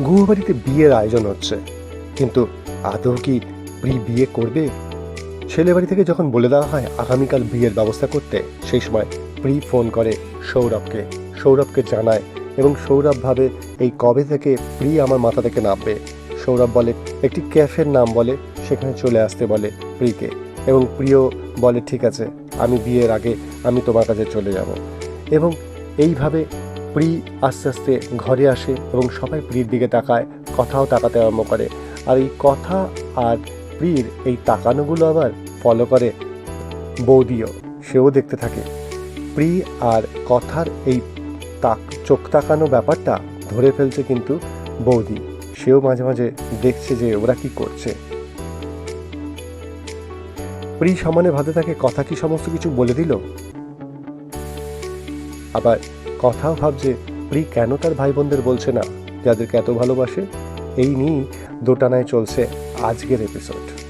বাড়িতে বিয়ের আয়োজন হচ্ছে। কিন্তু আদৌ কি প্রি বিয়ে করবে? ছেলে বাড়ি থেকে যখন বলে দেওয়া হয় আগামীকাল বিয়ের ব্যবস্থা করতে, সেই সময় প্রি ফোন করে সৌরভকে। সৌরভকে জানায় এবং সৌরভ ভাবে এই কবে থেকে প্রি আমার মাথা থেকে নামবে। সৌরভ বলে, একটি ক্যাফের নাম বলে, সেখানে চলে আসতে বলে প্রিকে। এবং প্রিয় বলে, ঠিক আছে, আমি বিয়ের আগে আমি তোমার কাছে চলে যাব। এবং এইভাবে প্রি আস্তে আস্তে ঘরে আসে এবং সবাই প্রির দিকে তাকায়, কথাও তাকাতে আরম্ভ করে। আর এই কথা আর প্রির এই তাকানোগুলো আবার ফলো করে বৌদিও, সেও দেখতে থাকে। প্রি আর কথার এই তাক, চোখ তাকানো ব্যাপারটা ধরে ফেলছে কিন্তু বৌদি। সেও মাঝে মাঝে দেখছে যে ওরা কি করছে। প্রি সমানে ভাতে থাকে কথা কি সমস্ত কিছু বলে দিল? আবার কথাও ভাবছে প্রি কেন তার ভাই বোনদের বলছে না? যাদেরকে এত ভালোবাসে, এই নিয়েই দোটানায় চলছে আজকের এপিসোড